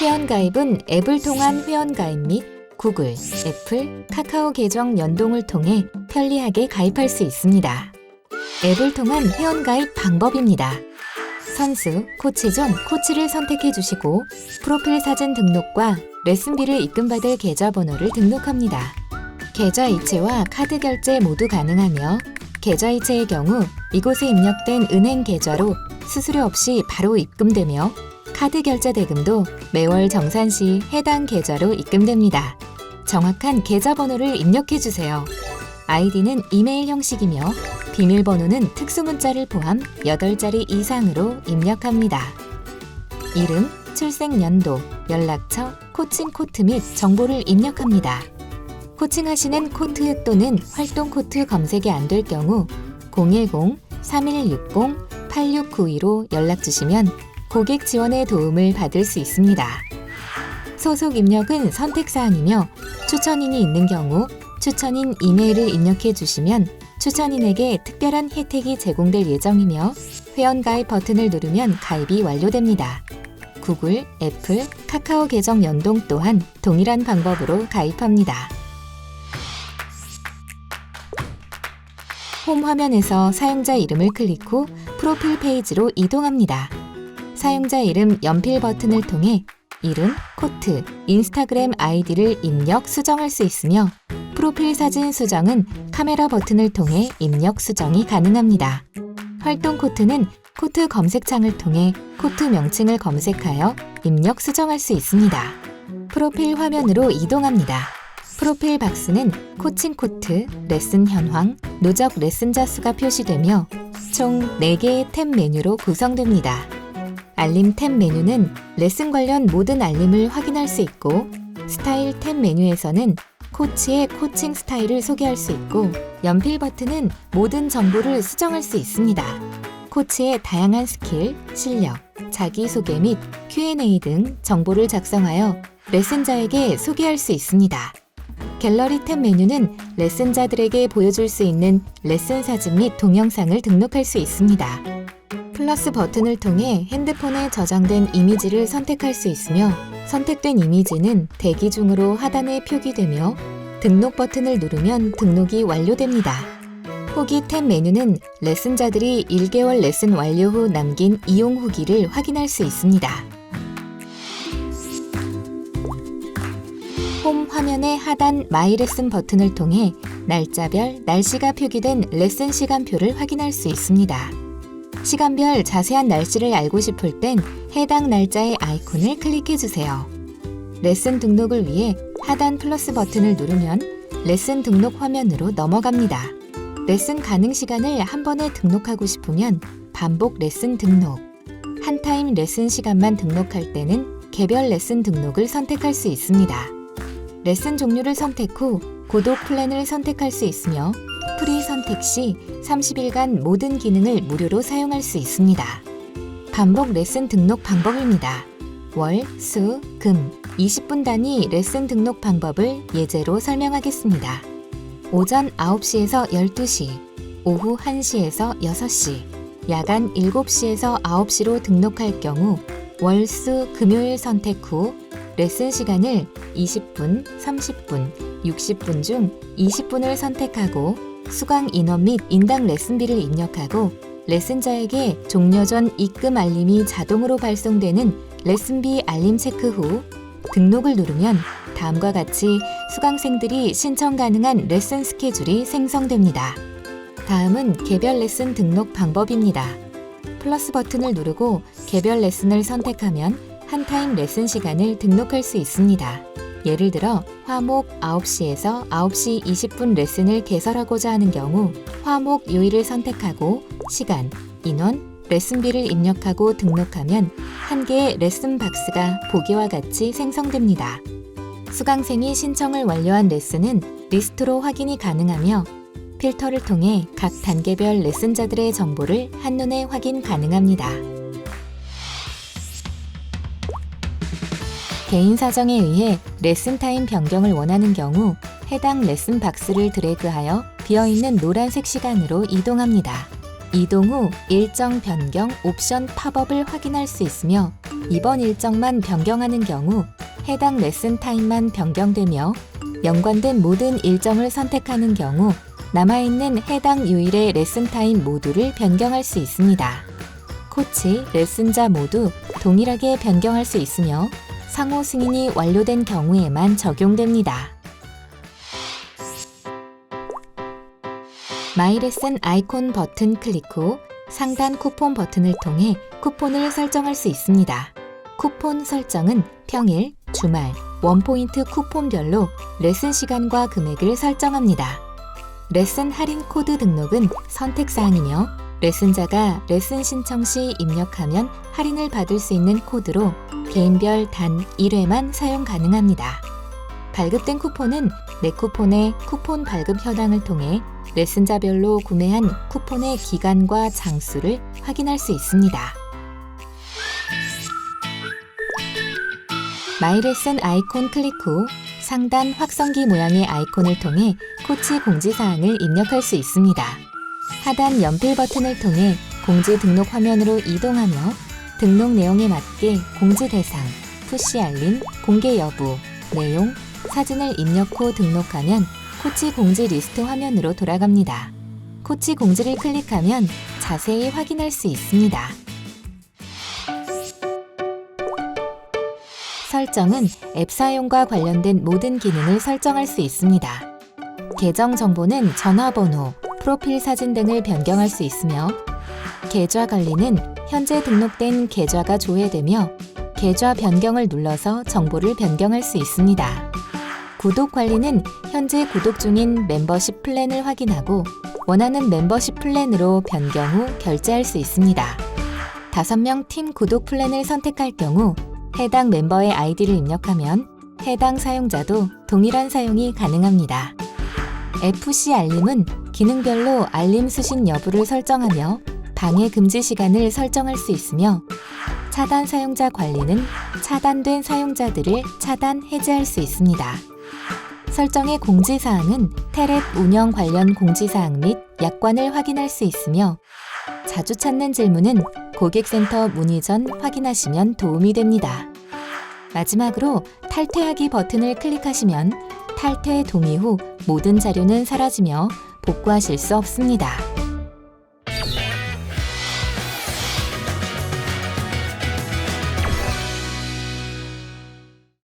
회원가입은 앱을 통한 회원가입 및 구글, 애플, 카카오 계정 연동을 통해 편리하게 가입할 수 있습니다. 앱을 통한 회원가입 방법입니다. 선수, 코치 중 코치를 선택해 주시고 프로필 사진 등록과 레슨비를 입금받을 계좌번호를 등록합니다. 계좌 이체와 카드 결제 모두 가능하며 계좌 이체의 경우 이곳에 입력된 은행 계좌로 수수료 없이 바로 입금되며 카드 결제 대금도 매월 정산 시 해당 계좌로 입금됩니다. 정확한 계좌번호를 입력해 주세요. 아이디는 이메일 형식이며 비밀번호는 특수문자를 포함 8자리 이상으로 입력합니다. 이름, 출생연도, 연락처, 코칭 코트 및 정보를 입력합니다. 코칭하시는 코트 또는 활동 코트 검색이 안 될 경우 010-3160-8692로 연락 주시면 고객 지원의 도움을 받을 수 있습니다. 소속 입력은 선택사항이며 추천인이 있는 경우 추천인 이메일을 입력해 주시면 추천인에게 특별한 혜택이 제공될 예정이며 회원 가입 버튼을 누르면 가입이 완료됩니다. 구글, 애플, 카카오 계정 연동 또한 동일한 방법으로 가입합니다. 홈 화면에서 사용자 이름을 클릭 후 프로필 페이지로 이동합니다. 사용자 이름 연필 버튼을 통해 이름, 코트, 인스타그램 아이디를 입력, 수정할 수 있으며 프로필 사진 수정은 카메라 버튼을 통해 입력, 수정이 가능합니다. 활동 코트는 코트 검색창을 통해 코트 명칭을 검색하여 입력, 수정할 수 있습니다. 프로필 화면으로 이동합니다. 프로필 박스는 코칭 코트, 레슨 현황, 누적 레슨자 수가 표시되며 총 4개의 탭 메뉴로 구성됩니다. 알림 탭 메뉴는 레슨 관련 모든 알림을 확인할 수 있고 스타일 탭 메뉴에서는 코치의 코칭 스타일을 소개할 수 있고 연필 버튼은 모든 정보를 수정할 수 있습니다. 코치의 다양한 스킬, 실력, 자기소개 및 Q&A 등 정보를 작성하여 레슨자에게 소개할 수 있습니다. 갤러리 탭 메뉴는 레슨자들에게 보여줄 수 있는 레슨 사진 및 동영상을 등록할 수 있습니다. 플러스 버튼을 통해 핸드폰에 저장된 이미지를 선택할 수 있으며 선택된 이미지는 대기 중으로 하단에 표기되며 등록 버튼을 누르면 등록이 완료됩니다. 후기 탭 메뉴는 레슨자들이 1개월 레슨 완료 후 남긴 이용 후기를 확인할 수 있습니다. 홈 화면의 하단 마이 레슨 버튼을 통해 날짜별 날씨가 표기된 레슨 시간표를 확인할 수 있습니다. 시간별 자세한 날씨를 알고 싶을 땐 해당 날짜의 아이콘을 클릭해 주세요. 레슨 등록을 위해 하단 플러스 버튼을 누르면 레슨 등록 화면으로 넘어갑니다. 레슨 가능 시간을 한 번에 등록하고 싶으면 반복 레슨 등록. 한 타임 레슨 시간만 등록할 때는 개별 레슨 등록을 선택할 수 있습니다. 레슨 종류를 선택 후 고독 플랜을 선택할 수 있으며 프리 선택 시 30일간 모든 기능을 무료로 사용할 수 있습니다. 반복 레슨 등록 방법입니다. 월, 수, 금 20분 단위 레슨 등록 방법을 예제로 설명하겠습니다. 오전 9시에서 12시, 오후 1시에서 6시, 야간 7시에서 9시로 등록할 경우 월, 수, 금요일 선택 후 레슨 시간을 20분, 30분, 60분 중 20분을 선택하고 수강 인원 및 인당 레슨비를 입력하고 레슨자에게 종료 전 입금 알림이 자동으로 발송되는 레슨비 알림 체크 후 등록을 누르면 다음과 같이 수강생들이 신청 가능한 레슨 스케줄이 생성됩니다. 다음은 개별 레슨 등록 방법입니다. 플러스 버튼을 누르고 개별 레슨을 선택하면 한 타임 레슨 시간을 등록할 수 있습니다. 예를 들어 화목 9시에서 9시 20분 레슨을 개설하고자 하는 경우 화목 요일을 선택하고 시간, 인원, 레슨비를 입력하고 등록하면 한 개의 레슨 박스가 보기와 같이 생성됩니다. 수강생이 신청을 완료한 레슨은 리스트로 확인이 가능하며 필터를 통해 각 단계별 레슨자들의 정보를 한눈에 확인 가능합니다. 개인 사정에 의해 레슨 타임 변경을 원하는 경우 해당 레슨 박스를 드래그하여 비어있는 노란색 시간으로 이동합니다. 이동 후 일정 변경 옵션 팝업을 확인할 수 있으며 이번 일정만 변경하는 경우 해당 레슨 타임만 변경되며 연관된 모든 일정을 선택하는 경우 남아있는 해당 요일의 레슨 타임 모두를 변경할 수 있습니다. 코치, 레슨자 모두 동일하게 변경할 수 있으며 상호 승인이 완료된 경우에만 적용됩니다. 마이레슨 아이콘 버튼 클릭 후 상단 쿠폰 버튼을 통해 쿠폰을 설정할 수 있습니다. 쿠폰 설정은 평일, 주말, 원포인트 쿠폰별로 레슨 시간과 금액을 설정합니다. 레슨 할인 코드 등록은 선택사항이며 레슨자가 레슨 신청 시 입력하면 할인을 받을 수 있는 코드로 개인별 단 1회만 사용 가능합니다. 발급된 쿠폰은 내 쿠폰의 쿠폰 발급 현황을 통해 레슨자별로 구매한 쿠폰의 기간과 장수를 확인할 수 있습니다. 마이레슨 아이콘 클릭 후 상단 확성기 모양의 아이콘을 통해 코치 공지사항을 입력할 수 있습니다. 하단 연필 버튼을 통해 공지 등록 화면으로 이동하며 등록 내용에 맞게 공지 대상, 푸시 알림, 공개 여부, 내용, 사진을 입력 후 등록하면 코치 공지 리스트 화면으로 돌아갑니다. 코치 공지를 클릭하면 자세히 확인할 수 있습니다. 설정은 앱 사용과 관련된 모든 기능을 설정할 수 있습니다. 계정 정보는 전화번호, 프로필 사진 등을 변경할 수 있으며 계좌 관리는 현재 등록된 계좌가 조회되며 계좌 변경을 눌러서 정보를 변경할 수 있습니다. 구독 관리는 현재 구독 중인 멤버십 플랜을 확인하고 원하는 멤버십 플랜으로 변경 후 결제할 수 있습니다. 5명 팀 구독 플랜을 선택할 경우 해당 멤버의 아이디를 입력하면 해당 사용자도 동일한 사용이 가능합니다. FC 알림은 기능별로 알림 수신 여부를 설정하며 방해 금지 시간을 설정할 수 있으며 차단 사용자 관리는 차단된 사용자들을 차단 해제할 수 있습니다. 설정의 공지사항은 테랩 운영 관련 공지사항 및 약관을 확인할 수 있으며 자주 찾는 질문은 고객센터 문의 전 확인하시면 도움이 됩니다. 마지막으로 탈퇴하기 버튼을 클릭하시면 탈퇴 동의 후 모든 자료는 사라지며 복구하실 수 없습니다.